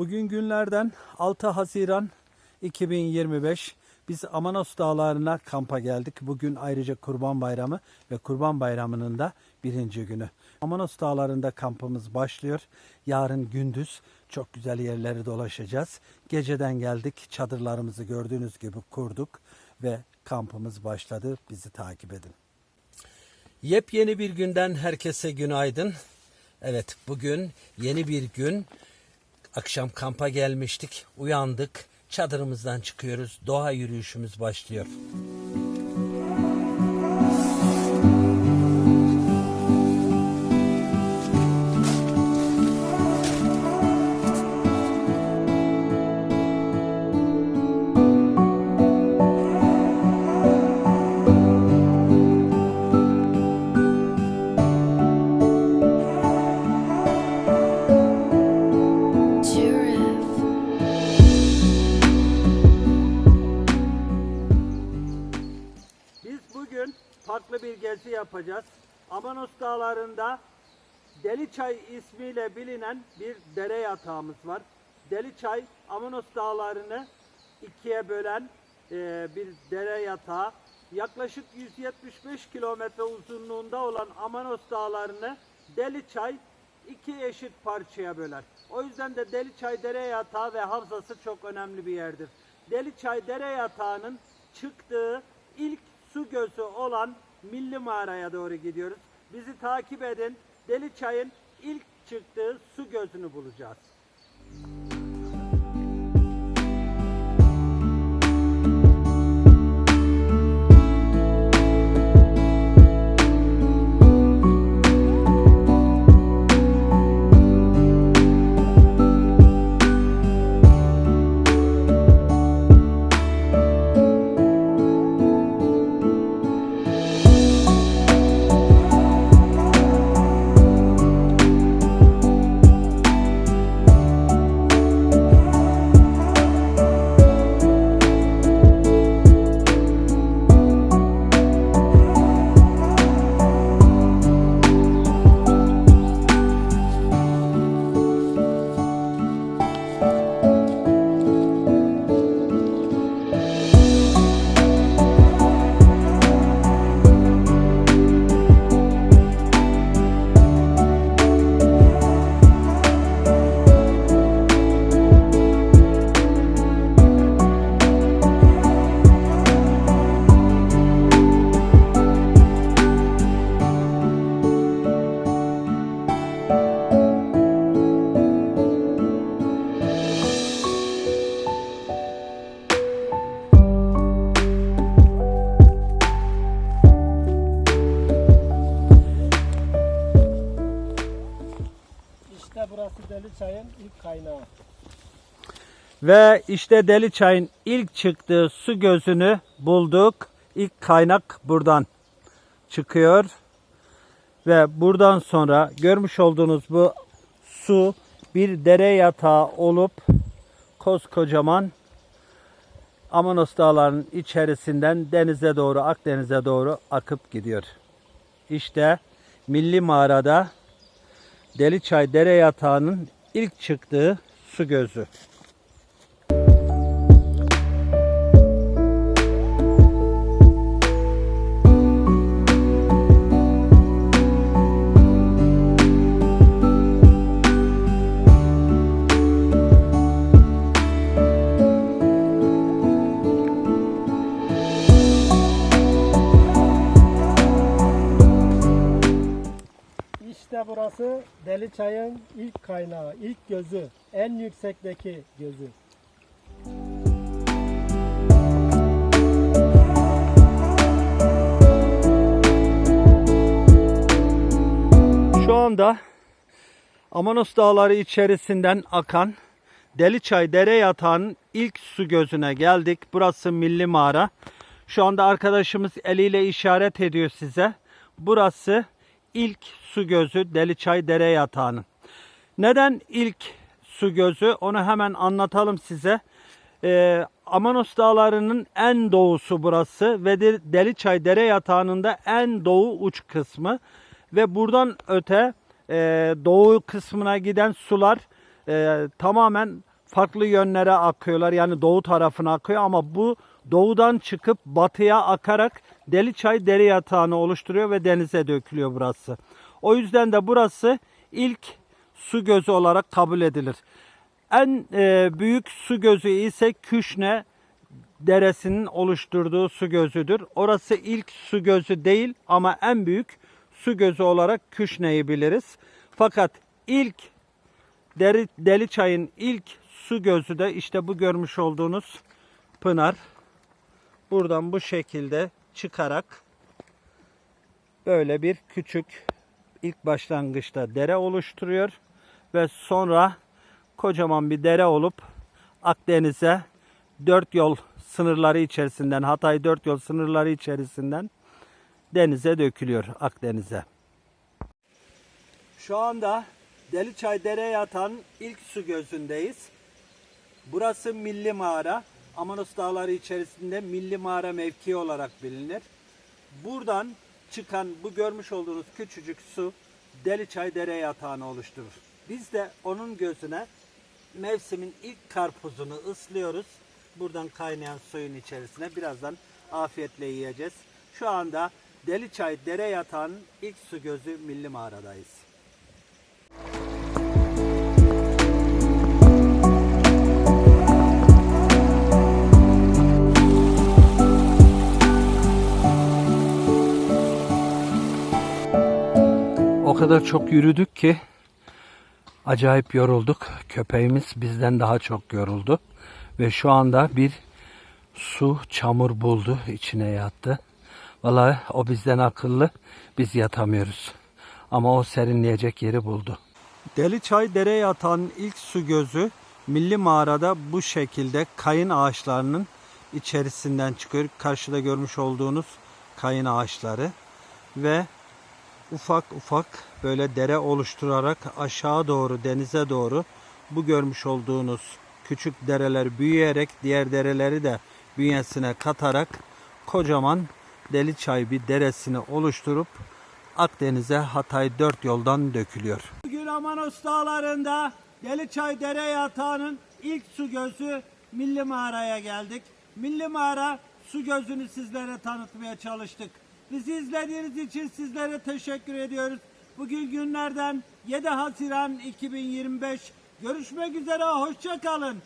Bugün günlerden 6 Haziran 2025. Biz Amanos Dağları'na kampa geldik. Bugün ayrıca Kurban Bayramı ve Kurban Bayramı'nın da birinci günü. Amanos Dağları'nda kampımız başlıyor. Yarın gündüz çok güzel yerleri dolaşacağız. Geceden geldik. Çadırlarımızı gördüğünüz gibi kurduk ve kampımız başladı. Bizi takip edin. Yepyeni bir günden herkese günaydın. Evet bugün yeni bir gün. Akşam kampa gelmiştik. Uyandık. Çadırımızdan çıkıyoruz. Doğa yürüyüşümüz başlıyor. Bir gezi yapacağız. Amanos Dağları'nda Deliçay ismiyle bilinen bir dere yatağımız var. Deliçay, Amanos Dağları'nı ikiye bölen e, bir dere yatağı. Yaklaşık 175 kilometre uzunluğunda olan Amanos Dağları'nı Deliçay iki eşit parçaya böler. O yüzden de Deliçay dere yatağı ve havzası çok önemli bir yerdir. Deliçay dere yatağının çıktığı ilk su gözü olan Milli Mağara'ya doğru gidiyoruz. Bizi takip edin. Deliçay'ın ilk çıktığı su gözünü bulacağız. Deli Çay'ın ilk kaynağı. Ve işte Deliçay'ın ilk çıktığı su gözünü bulduk. İlk kaynak buradan çıkıyor. Ve buradan sonra görmüş olduğunuz bu su bir dere yatağı olup koskocaman Amanos Dağları'nın içerisinden denize doğru, Akdeniz'e doğru akıp gidiyor. İşte Milli Mağarada Deliçay dere yatağının ilk çıktığı su gözü. İşte burası Deli Çay'ın ilk kaynağı, ilk gözü, en yüksekteki gözü. Şu anda Amanos Dağları içerisinden akan Deliçay Dere Yatağı'nın ilk su gözüne geldik. Burası Milli Mağara. Şu anda arkadaşımız eliyle işaret ediyor size. Burası ilk su gözü Deliçay Dere Yatağı'nın. Neden ilk su gözü? Onu hemen anlatalım size. Ee, Amanos Dağları'nın en doğusu burası ve de Deliçay Dere Yatağı'nın da en doğu uç kısmı ve buradan öte e, doğu kısmına giden sular e, tamamen farklı yönlere akıyorlar. Yani doğu tarafına akıyor ama bu doğudan çıkıp batıya akarak Deliçay dere yatağını oluşturuyor ve denize dökülüyor burası. O yüzden de burası ilk su gözü olarak kabul edilir. En e, büyük su gözü ise Küşne Deresi'nin oluşturduğu su gözüdür. Orası ilk su gözü değil ama en büyük su gözü olarak Küşne'yi biliriz. Fakat ilk Deri, Deliçay'ın ilk su gözü de işte bu görmüş olduğunuz pınar. Buradan bu şekilde çıkarak böyle bir küçük ilk başlangıçta dere oluşturuyor ve sonra kocaman bir dere olup Akdeniz'e dört yol sınırları içerisinden Hatay dört yol sınırları içerisinden denize dökülüyor Akdeniz'e. Şu anda Deliçay Dere Yatağı'nın ilk su gözündeyiz. Burası Milli Mağara. Amanos Dağları içerisinde Milli Mağara mevkii olarak bilinir. Buradan çıkan bu görmüş olduğunuz küçücük su Deliçay Dere Yatağı'nı oluşturur. Biz de onun gözüne mevsimin ilk karpuzunu ıslıyoruz. Buradan kaynayan suyun içerisine birazdan afiyetle yiyeceğiz. Şu anda Deliçay Dere Yatağı'nın ilk su gözü Milli Mağara'dayız. Kadar çok yürüdük ki acayip yorulduk. Köpeğimiz bizden daha çok yoruldu. Ve şu anda bir su çamur buldu. içine yattı. Vallahi o bizden akıllı. Biz yatamıyoruz. Ama o serinleyecek yeri buldu. Deliçay Dere Yatağı'nın ilk su gözü Milli Mağara'da bu şekilde kayın ağaçlarının içerisinden çıkıyor. Karşıda görmüş olduğunuz kayın ağaçları ve ufak ufak böyle dere oluşturarak aşağı doğru denize doğru bu görmüş olduğunuz küçük dereler büyüyerek diğer dereleri de bünyesine katarak kocaman Deliçay bir deresini oluşturup Akdeniz'e Hatay dört yoldan dökülüyor. Bugün Amanos Dağları'nda Deliçay Dere Yatağı'nın ilk su gözü Milli Mağara'ya geldik. Milli Mağara su gözünü sizlere tanıtmaya çalıştık. Bizi izlediğiniz için sizlere teşekkür ediyoruz. Bugün günlerden 7 Haziran 2025. Görüşmek üzere, hoşça kalın.